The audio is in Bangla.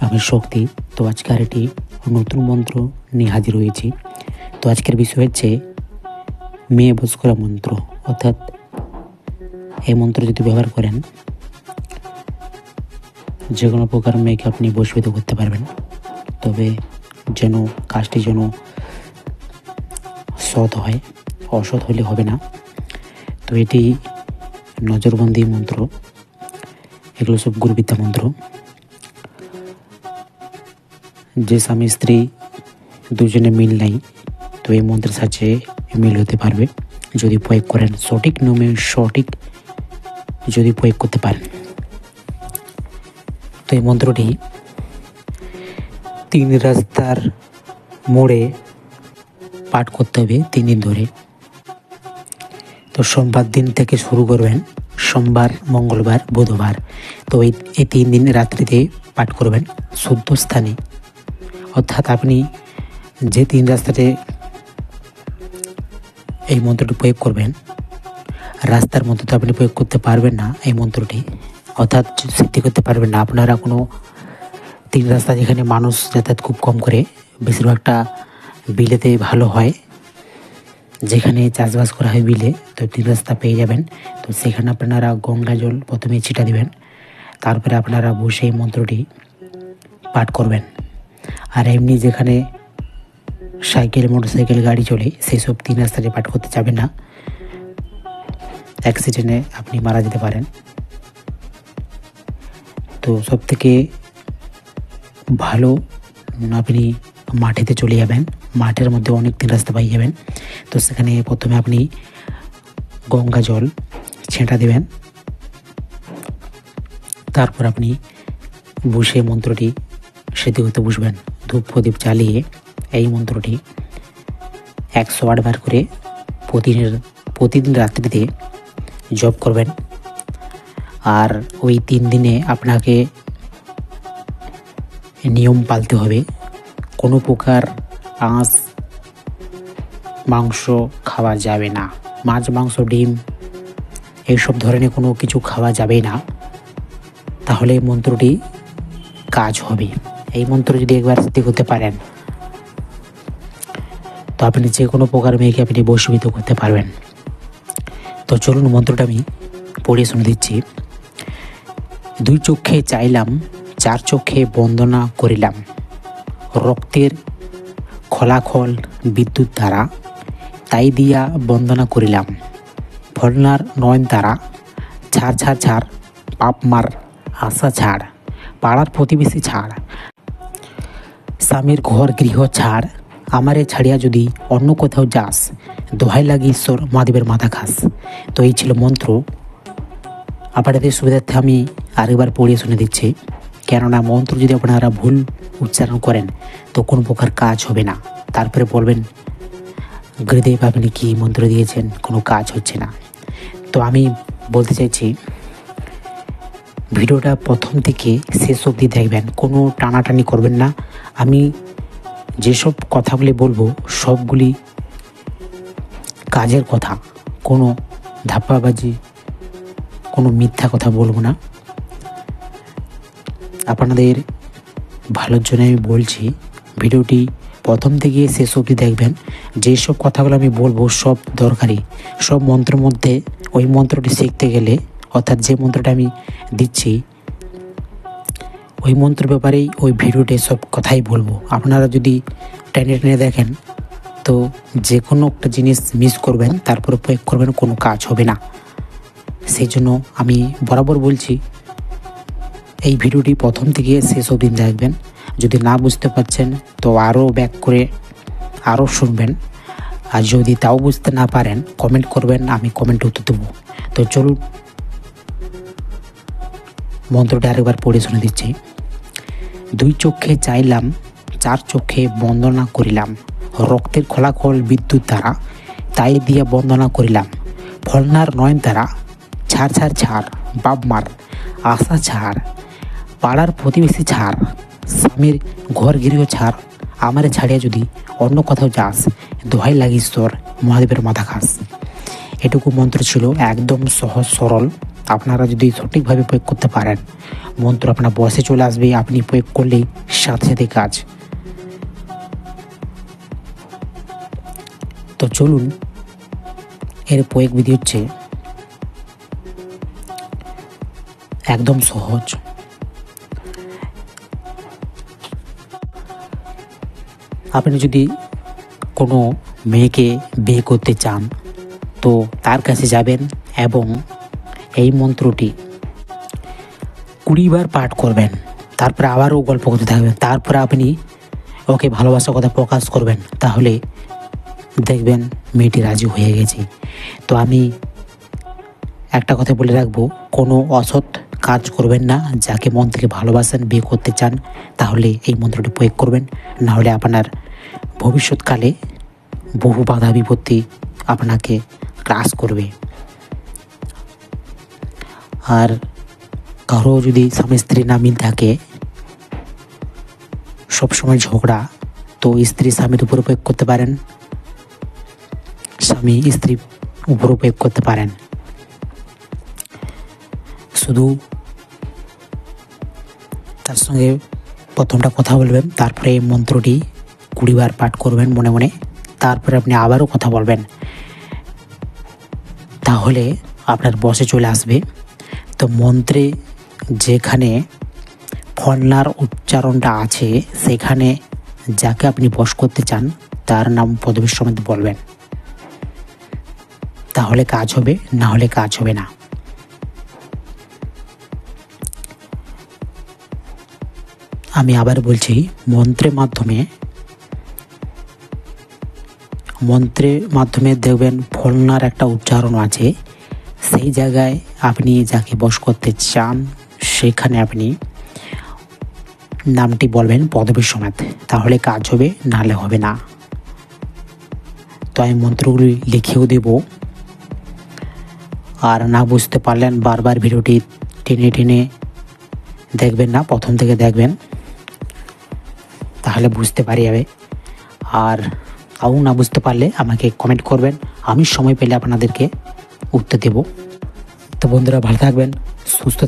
আমি শক্তি। তো আজকে আরেকটি নতুন মন্ত্র নিয়ে হাজির হয়েছি। তো আজকের বিষয় হচ্ছে মেয়ে বস করা মন্ত্র। অর্থাৎ এই মন্ত্র যদি ব্যবহার করেন যে কোনো প্রকার মেয়েকে আপনি বশীভূত করতে পারবেন। তবে যেন কাজটি যেন সৎ হয়, অসৎ হলে হবে না। তো এটি নজরবন্দি মন্ত্র। এগুলো সব গুরুবিদ্যা মন্ত্র। যে স্বামী স্ত্রী দুজনে মিল নাই তো এই মন্ত্রের সাহায্যে মিল হতে পারবে যদি প্রয়োগ করেন সঠিক নিয়মে সঠিক যদি প্রয়োগ করতে পারেন তো এই মন্ত্রটি তিন রাস্তার মোড়ে পাঠ করতে হবে তিন দিন ধরে তো সোমবার দিন থেকে শুরু করবেন সোমবার মঙ্গলবার বুধবার তো এই তিন দিন রাত্রিতে পাঠ করবেন শুদ্ধ স্থানে অর্থাৎ আপনি যে তিন রাস্তাতে এই মন্ত্রটি প্রয়োগ করবেন, রাস্তার মধ্যে তো আপনি প্রয়োগ করতে পারবেন না এই মন্ত্রটি। অর্থাৎ সিদ্ধি করতে পারবেন না, আপনারা কোনো তিন রাস্তা যেখানে মানুষ যাতায়াত খুব কম করে, বেশিরভাগটা বিলেতে ভালো হয়, যেখানে চাষবাস করা হয় বিলে, তো তিন রাস্তা পেয়ে যাবেন। তো সেখানে আপনারা গঙ্গা জল প্রথমে ছিটা দিবেন, তারপরে আপনারা বসে এই মন্ত্রটি পাঠ করবেন। আর এমনি যেখানে সাইকেল, মোটরসাইকেল, গাড়ি চলে সেই সব তিন রাস্তাতে পাঠ করতে যাবেন না। অ্যাক্সিডেন্টে আপনি মারা যেতে পারেন। তো সব থেকে ভালো, আপনি মাঠেতে চলে যাবেন। মাঠের মধ্যে অনেক তিন রাস্তা পাই যাবেন। তো সেখানে প্রথমে আপনি গঙ্গা জল ছেঁটা দেবেন। তারপর আপনি বসে মন্ত্রটি সেটি করতে বসবেন। ধূপ প্রদীপ জ্বালিয়ে এই মন্ত্রটি একশো আটবার করে প্রতিদিনের, প্রতিদিন রাত্রিতে জপ করবেন। আর ওই তিন দিনে আপনাকে নিয়ম পালতে হবে। কোনো প্রকার আঁশ মাংস খাওয়া যাবে না। মাছ, মাংস, ডিম এইসব ধরনের কোনো কিছু খাওয়া যাবে না। তাহলে মন্ত্রটি কাজ হবে। এই মন্ত্র যদি একবার সিদ্ধি করতে পারেন, তো আপনি যে কোনো প্রকার মেয়েকে আপনি বশীভূত করতে পারবেন। তো চলুন মন্ত্রটা আমি পড়ে শুনে দিচ্ছি। দুই চক্ষে চাইলাম, চার চক্ষে বন্দনা করিলাম। রক্তের খলাখল বিদ্যুৎ দ্বারা, তাই দিয়া বন্দনা করিলাম। ফলনার নয়ন তারা ছাড় ছাড় ছাড় পাপ মার আশা ছাড় পাড়ার প্রতিবেশী ছাড়। স্বামীর ঘর গৃহ ছাড়। আমারে ছাড়িয়া যদি অন্য কোথাও যাস, দোহাই লাগি ঈশ্বর মহাদেবের মাথা খাস তো এই ছিল মন্ত্র। আপনাদের সুবিধার্থে আমি আরেকবার পড়িয়ে শুনে দিচ্ছি। কেননা মন্ত্র যদি আপনারা ভুল উচ্চারণ করেন, তো কোনো প্রকার কাজ হবে না। তারপরে বলবেন, গুরুদেব, আপনি কী মন্ত্র দিয়েছেন? কোনো কাজ হচ্ছে না। তো আমি বলতে চাইছি ভিডিওটা প্রথম থেকে শেষ অবধি দেখবেন, কোনো টানাটানি করবেন না। আমি যেসব কথাগুলি বলব, সবগুলি কাজের কথা, কোনো ধাপ্পাবাজি, কোনো মিথ্যা কথা বলব না। আপনাদের ভালোর জন্য আমি বলছি, ভিডিওটি প্রথম থেকে শেষ অবধি দেখবেন। যেসব কথাগুলো আমি বলব সব দরকারি, সব মন্ত্রের মধ্যে ওই মন্ত্রটি শিখতে গেলে অর্থাৎ যে মন্ত্রটা আমি দিচ্ছি, ওই মন্ত্রের ব্যাপারেই ওই ভিডিওতে সব কথাই বলব। আপনারা যদি টেনে টেনে দেখেন, তো যে কোনো একটা জিনিস মিস করবেন, তারপরে প্রয়োগ করবেন, কোনো কাজ হবে না। সেই জন্য আমি বরাবর বলছি, এই ভিডিওটি প্রথম থেকে শেষ অবধি দেখবেন। যদি না বুঝতে পারছেন, তো আরও ব্যাক করে আরও শুনবেন। আর যদি তাও বুঝতে না পারেন কমেন্ট করবেন, আমি কমেন্ট উত্তর দেবো। তো চলুন মন্ত্রটা আরেকবার পড়ে শুনে দিচ্ছি। দুই চক্ষে চাইলাম, চার চক্ষে বন্দনা করিলাম। রক্তের খোলাখল বিদ্যুৎ দ্বারা তাই দিয়া বন্দনা করিলাম। ফলনার নয়ন দ্বারা ছাড় ছাড় ছাড়, বাপ মার, আশা ছাড়, পাড়ার প্রতিবেশী ছাড়, স্বামীর ঘর গৃহ ছাড়, আমারে ছাড়িয়া যদি অন্য কোথাও যাস, দোহাই লাগিশ্বর মহাদেবের মাথা খাস এটুকু মন্ত্র ছিল একদম সহজ, সরল আপনারা যদি সঠিকভাবে প্রয়োগ করতে পারেন। মন্ত্র আপনার বয়সে চলে আসবে, আপনি প্রয়োগ করলেই সাথে সাথে কাজ। তো চলুন, এর প্রয়োগ বিধি হচ্ছে একদম সহজ। আপনি যদি কোনো মেয়েকে বিয়ে করতে চান, তো তার কাছে যাবেন এবং এই মন্ত্রটি। কুড়িবার পাঠ করবেন, তারপরে আবারও গল্প করতে থাকবেন, তারপরে আপনি ওকে ভালোবাসার কথা প্রকাশ করবেন, তাহলে দেখবেন মেয়েটি রাজি হয়ে গেছে। তো আমি একটা কথা বলে রাখব, কোনো অসৎ কাজ করবেন না, যাকে মন থেকে ভালোবাসেন, বিয়ে করতে চান, তাহলে এই মন্ত্রটি প্রয়োগ করবেন। নাহলে আপনার ভবিষ্যৎকালে বহু বাধা বিপত্তি আপনাকে গ্রাস করবে। আর কারও যদি স্বামী স্ত্রী না মিল থাকে, সবসময় ঝগড়া। তো স্ত্রী স্বামীর উপর প্রয়োগ করতে পারেন। স্বামী স্ত্রী উপর প্রয়োগ করতে পারেন। শুধু তার সঙ্গে প্রথমটা কথা বলবেন, তারপরে এই মন্ত্রটি কুড়িবার পাঠ করবেন মনে মনে, তারপরে আপনি আবারও কথা বলবেন। তাহলে আপনার বসে চলে আসবে। তো মন্ত্রে যেখানে ফলনার উচ্চারণটা আছে, সেখানে যাকে আপনি বশ করতে চান, তার নাম পদবীর সমেত বলবেন। তাহলে কাজ হবে, না হলে কাজ হবে না। আমি আবার বলছি, মন্ত্রের মাধ্যমে মন্ত্রের মাধ্যমে দেখবেন ফলনার একটা উচ্চারণ আছে সেই জায়গায় আপনি যাকে বস করতে চান, সেখানে আপনি নামটি বলবেন পদবীর সমেত তাহলে কাজ হবে, নাহলে হবে না। তো আমি মন্ত্রগুলি লিখেও দেব। আর না বুঝতে পারলেন, বারবার ভিডিওটি টেনে টেনে দেখবেন না, প্রথম থেকে দেখবেন, তাহলে বুঝতে পারি যাবে আর তাও না বুঝতে পারলে আমাকে কমেন্ট করবেন। আমি সময় পেলে আপনাদেরকে উত্তর দেব। তো বন্ধুরা ভালো থাকবেন সুস্থ থাকবেন।